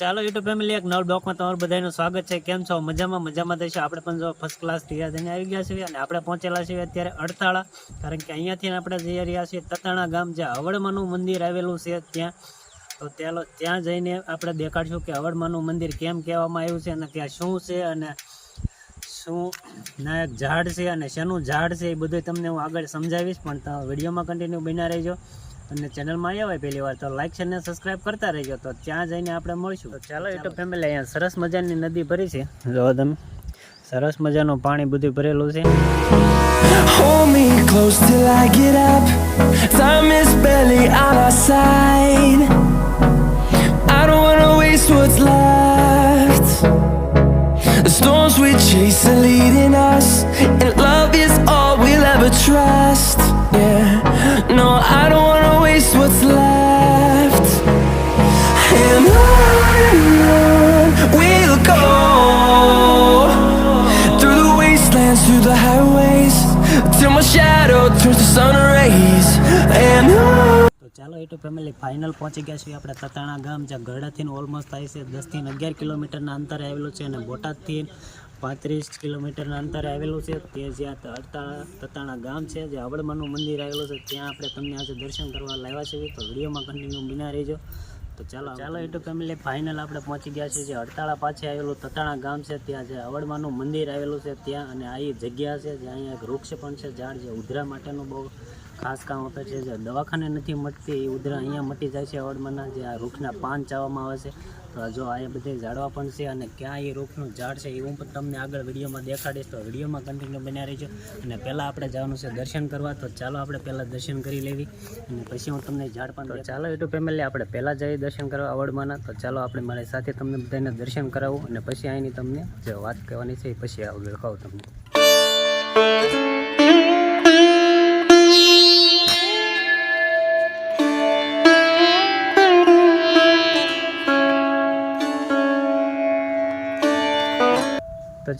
ચાલો YouTube family એક નવ બ્લોકમાં તમારું બધાનું સ્વાગત છે. કેમ છો? મજામાં મજામાં થશે આપણે પણ જો ફર્સ્ટ ક્લાસ તૈયાર થઈને આવી ગયા છીએ અને આપણે પહોંચેલા છીએ અત્યારે અડતાળા કારણ કે અહીંયાથી આપણે જઈ રહ્યા છીએ તતાણા ગામ જે હવડમાનું મંદિર આવેલું છે ત્યાં. તો ચાલો, ત્યાં જઈને આપણે દેખાડશું કે હવડમાનું મંદિર કેમ કહેવામાં આવ્યું છે અને ત્યાં શું છે અને શું ના એક ઝાડ છે અને શેનું ઝાડ છે એ બધું તમને હું આગળ સમજાવીશ, પણ વિડીયોમાં કન્ટિન્યુ બન્યા રહેજો. અને ચેનલમાં આવ્યા હોય પહેલી વાર તો લાઈક છે અને સબસ્ક્રાઈબ કરતા રહેજો તો ત્યાં જઈને આપણે મળશું તો ચાલો યુટ્યુબ ફેમિલી અહીંયા સરસ મજાની નદી ભરી છે જો તમે સરસ મજાનું પાણી બધું ભરેલું છે Hold me close till I get up. Time is barely on our side. I don't wanna waste what's left. The storms we chase are leading us, final પહોંચી ગયા છીએ આપણે તતાણા ગામ, જ્યાં ગરડાથી ઓલમોસ્ટ થાય છે દસથી અગિયાર કિલોમીટરના અંતરે આવેલું છે અને બોટાદથી પાંત્રીસ કિલોમીટરના અંતરે આવેલું છે. તે જ્યાં તતાણા તતાણા ગામ છે, જે હવડમાનું મંદિર આવેલું છે, ત્યાં આપણે તમને આજે દર્શન કરવા લાવ્યા છીએ. તો વિડીયોમાં કન્ટિન્યુ બિના રહેજો. તો ચાલો ચાલો એટલું ફેમિલી ફાઇનલ આપણે પહોંચી ગયા છીએ. જે હડતાળા પાસે આવેલું તતાણા ગામ છે ત્યાં જે અવડમાનું મંદિર આવેલું છે ત્યાં અને આ જગ્યા છે જે અહીંયા એક વૃક્ષ પણ છે ઝાડ જે ઉધરા માટેનું બહુ ખાસ કામ આપે છે જે દવાખાને નથી મટતી એ ઉધરા અહીંયા મટી જાય છે અવડમાંના જે આ વૃક્ષના પાન ચાવવામાં આવે છે. તો જો આ બધે ઝાડવા પણ છે અને ક્યાં એ વૃક્ષનું ઝાડ છે એ હું પણ તમને આગળ વિડીયોમાં દેખાડીશ. તો વિડીયોમાં કન્ટિન્યુ બન્યા રહેજો. અને પહેલાં આપણે જવાનું છે દર્શન કરવા. તો ચાલો આપણે પહેલાં દર્શન કરી લેવી. અને પછી હું તમને ઝાડ પણ તો ચાલો યુટ્યુબ ફેમિલી આપણે પહેલાં જઈએ દર્શન કરવા અવડમાંના તો ચાલો આપણે મારી સાથે તમને બધાને દર્શન કરાવું. અને પછી અહીંની તમને જે વાત કહેવાની છે એ પછી આગળ કહું તમને.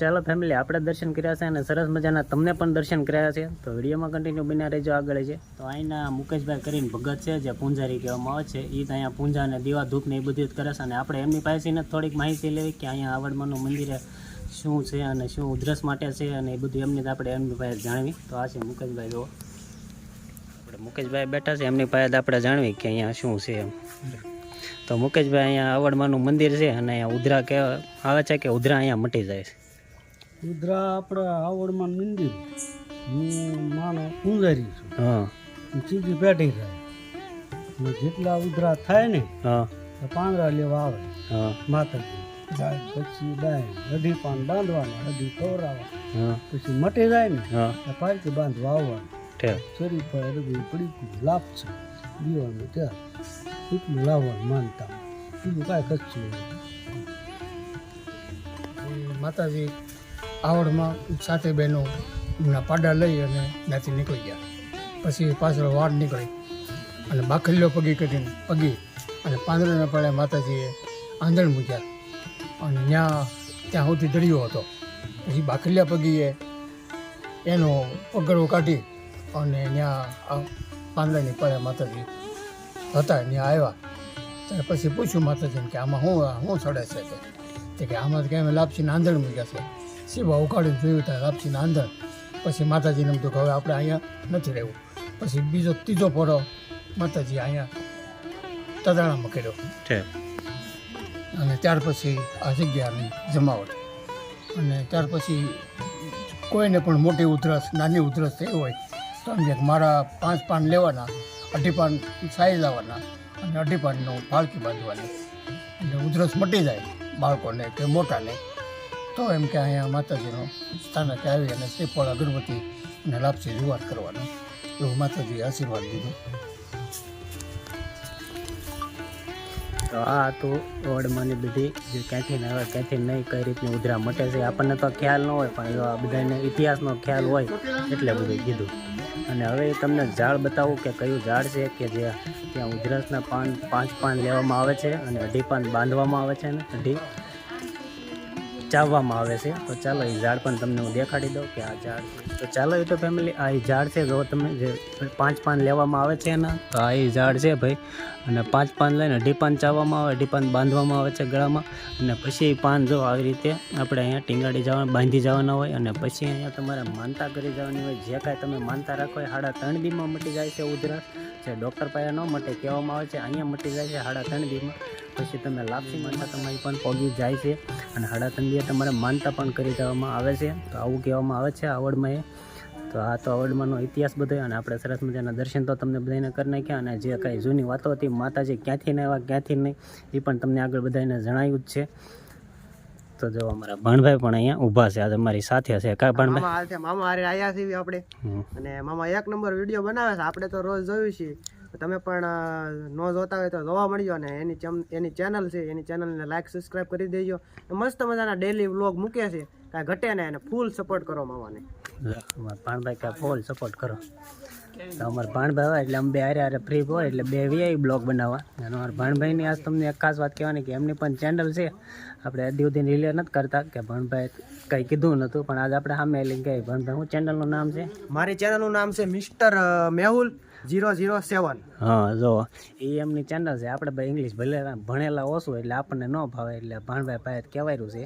ચાલો ફેમિલી આપણે દર્શન કર્યા છે અને સરસ મજાના તમને પણ દર્શન કર્યા છે. તો વિડીયોમાં કન્ટિન્યુ બન્યા રહેજો આગળ છે તો અહીંના મુકેશભાઈ કરીને ભગત છે, જે પૂંજારી કહેવામાં આવે છે એ તો અહીંયા પૂંજા અને દીવા, ધૂપ એ બધું જ કરે છે અને આપણે એમની પાસેથી થોડીક માહિતી લેવી કે અહીંયા આવડમાનું મંદિરે શું છે અને શું ઉધરસ માટે છે અને એ બધું એમની આપણે એમની પાસે જાણવી. તો આ છે મુકેશભાઈ જો આપણે મુકેશભાઈ બેઠા છે, એમની પાસે આપણે જાણવી કે અહીંયા શું છે એમ. તો મુકેશભાઈ અહીંયા આવડમાનું મંદિર છે અને અહીંયા ઉધરા કહેવા આવે છે કે ઉધરા અહીંયા મટી જાય છે. રુદ્રા આપણા આવડમાં મંદિર. હું માનો પૂંજારી છું. હા. સીધી પેઢી થાય અને જેટલા ઉધરા થાય ને હા. પાંદડા લેવા આવે. હા. માતાજી જાય પછી દાય અઢી પાન બાંધવાના અઢી તોરાવા હા. પછી મટી જાય ને હા. પાલકી બાંધવા આવવાનું. શરીર પર અડગું પડી લાભ છે. દીવાનું ત્યાં એટલું લાવવાનું માનતા. બીજું કાંઈ કચ્છું માતાજી આવડમાં સાથે બહેનો એમના પાડા લઈ અને ત્યાંથી નીકળી ગયા. પછી પાછળ વાડ નીકળી અને બાખલીઓ પગી કરીને પગી અને પાંદડાના પાડે માતાજીએ આંધણ મૂક્યા અને ત્યાં ત્યાં સુધી દરિયો હતો. પછી બાખલ્યા પગીએ એનો પગડો કાઢી અને ત્યાં પાંદડાની પાડે માતાજી હતા ત્યાં આવ્યા. ત્યારે પછી પૂછ્યું માતાજીને કે આમાં શું શું ચડે છે તે? કે આમાં કે અમે લાપસીના આંધણ મૂક્યા છે. શિવા ઉકાળીને જોયું ત્યાં લાપસીના અંદર પછી માતાજીને એમ તો હવે આપણે અહીંયા નથી રહેવું. પછી બીજો ત્રીજો પોરો માતાજી અહીંયા તદાણામાં કર્યો. અને ત્યાર પછી આ જગ્યાની જમાવટ. અને ત્યાર પછી કોઈને પણ મોટી ઉધરસ નાની ઉધરસ થઈ હોય તો એમ કે મારા પાંચ પાન લેવાના અઢી પાન સાઈઝ લાવવાના અને અઢી પાનનું ફાળકી બાંધવાની. અને ઉધરસ મટી જાય બાળકોને કે મોટાને. તો એમ કે અહીંયા માતાજીનો સ્થાનકે આવી અને શ્રીફળ અગરબત્તી અને લાપસી જુવાર કરવાનો. એવું માતાજીએ આશીર્વાદ દીધો તો આ હતું ઓળમાંની બધી જે ક્યાંથી ને આવે ક્યાંથી નહીં કઈ રીતની ઉધરા મટે છે, આપણને તો ખ્યાલ ન હોય, પણ આ બધાને ઇતિહાસનો ખ્યાલ હોય એટલે બધું કીધું. અને હવે તમને ઝાડ બતાવું કે કયું ઝાડ છે કે જે ત્યાં ઉધરસના પાન, પાંચ પાન લેવામાં આવે છે અને અઢી પાન બાંધવામાં આવે છે ને? અઢી? ચાવવામાં આવે છે. તો ચાલો એ ઝાડ પણ તમને હું દેખાડી દઉં કે આ ઝાડ તો ચાલો એ તો ફેમિલી આ એ ઝાડ છે. જો તમે જે પાંચ પાન લેવામાં આવે છે એના, તો આ એ ઝાડ છે ભાઈ. અને પાંચ પાન લઈને ડીપાન ચાવવામાં આવે ડીપાન બાંધવામાં આવે છે ગળામાં. અને પછી એ પાન જો આવી રીતે આપણે અહીંયા ટીંગાડી જવા બાંધી જવાના હોય અને પછી અહીંયા તમારે માનતા કરી જવાની હોય. જે કાંઈ તમે માનતા રાખો એ સાડા ત્રણ દીમાં મટી જાય છે ઉધરસ. જે ડૉક્ટર પાસે ન મટે, કહેવામાં આવે છે, અહીંયા મટી જાય છે સાડા ત્રણ દીમાં. પછી તમે લાપસી માનતા તમારી પણ પોગી જાય છે અને ત્રણ તમારે માનતા પણ કરી દેવામાં આવે છે. તો આવું કહેવામાં આવે છે આવડમાં એ. તો આ તો આવડમાંનો ઇતિહાસ બધો અને આપણે સરસ મજાના દર્શન તો તમને બધાને કરી નાખ્યા અને જે કાંઈ જૂની વાતો હતી માતાજી ક્યાંથી ને આવ્યા ક્યાંથી નહીં એ પણ તમને આગળ બધાને જણાવ્યું જ છે. તો જો અમારા ભાણભાઈ પણ અહીંયા ઊભા છે. આજે અમારી સાથે છે. કા ભાણભાઈ? મામા હારે આયા છીએ આપણે. અને મામા એક નંબર વીડિયો બનાવે છે. આપણે તો રોજ જોયું છીએ તમે પણ ન જોતા હોય તો જોવા મળજો અને એની એની ચેનલ છે એની ચેનલને લાઈક સબસ્ક્રાઇબ કરી દેજો. મસ્ત મજાના ડેલી વ્લોગ મૂકે છે કાંઈ ઘટે ને એને ફૂલ સપોર્ટ કરો મામાને. પાણભાઈ કાંઈ ફૂલ સપોર્ટ કરો. તો અમારા ભાણભાઈ હોય એટલે અમે બે હારે હારે ફ્રી હોય એટલે બે વીઆઈ બ્લોગ બનાવવા. અને અમારા ભાણભાઈની આજ તમને એક ખાસ વાત કહેવાની કે એમની પણ ચેનલ છે. આપણે સુધી રિલે નથી કરતા કે ભાણભાઈ કંઈ કીધું નહોતું પણ આજે આપણે સામે લઈને કહે ભણભાઈ હું ચેનલનું નામ છે? મારી ચેનલનું નામ છે mister Mehul. Zero zero seven. હા જો. એ એમની ચેનલ છે. આપણે ભાઈ ઇંગ્લિશ ભલે ભણેલા ઓછું એટલે આપણને ન ભાવે એટલે ભાણભાઈ પાસે કહેવાયું છે.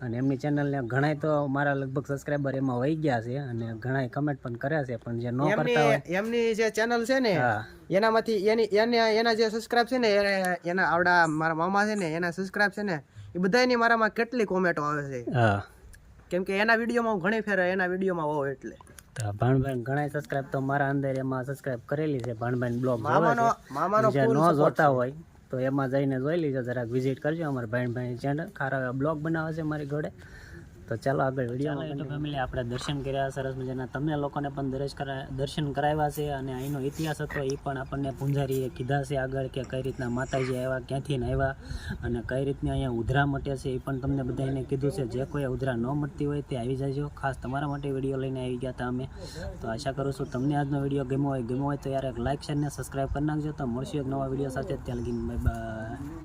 અને એમની ચેનલને ઘણાય તો મારા લગભગ સબસ્ક્રાઈબર એમાં વહી ગયા છે અને ઘણાય કમેન્ટ પણ કર્યા છે પણ જે ન કરતા હોય. એમની જે ચેનલ છે ને એનામાંથી એની એને એના જે સબસ્ક્રાઇબ છે ને એ- એના આવડા મારા મામા છે ને એના સબસ્ક્રાઇબ છે ને એ બધાયની મારામાં કેટલી કોમેન્ટો આવે છે. હા. કેમ કે એના વિડીયોમાં ઘણી ફેર એના વિડીયોમાં હોઉં એટલે. તો ભાણભાઈ ઘણા સબસ્ક્રાઇબ તો મારા અંદર એમાં સબસ્ક્રાઇબ કરેલી છે ભાણભાઈ બ્લોગ મામાનો મામાનો જે ન જોતા હોય તો એમાં જઈને જોઈ લીજો જરાક વિઝિટ કરજો અમારા ભાઈ ચેનલ ખારા બ્લોગ બનાવે છે મારી જોડે. તો ચાલો આગળ વીડિયો ફેમિલી આપણે દર્શન કર્યા સરસ મજાના. તમને લોકોને પણ દર્શ દર્શન કરાવ્યા છે અને અહીંનો ઇતિહાસ હતો એ પણ આપણને પૂંજારીએ કીધા છે આગળ કે કઈ રીતના માતાજી આવ્યા ક્યાંથી આવ્યા અને કઈ રીતની અહીંયા ઉધરા મટે છે એ પણ તમને બધાને કીધું છે. જે કોઈ ઉધરા ન મટતી હોય તે આવી જાજો. ખાસ તમારા માટે વીડિયો લઈને આવી ગયા હતા અમે. તો આશા કરું છું તમને આજનો વીડિયો ગમ્યો હોય ગમ્યો હોય તો યાર એક લાઇક શેર ને સબસ્ક્રાઈબ કરી નાખજો. તો મળશું એક નવા વીડિયો સાથે. ત્યાં લગીને બાય બાય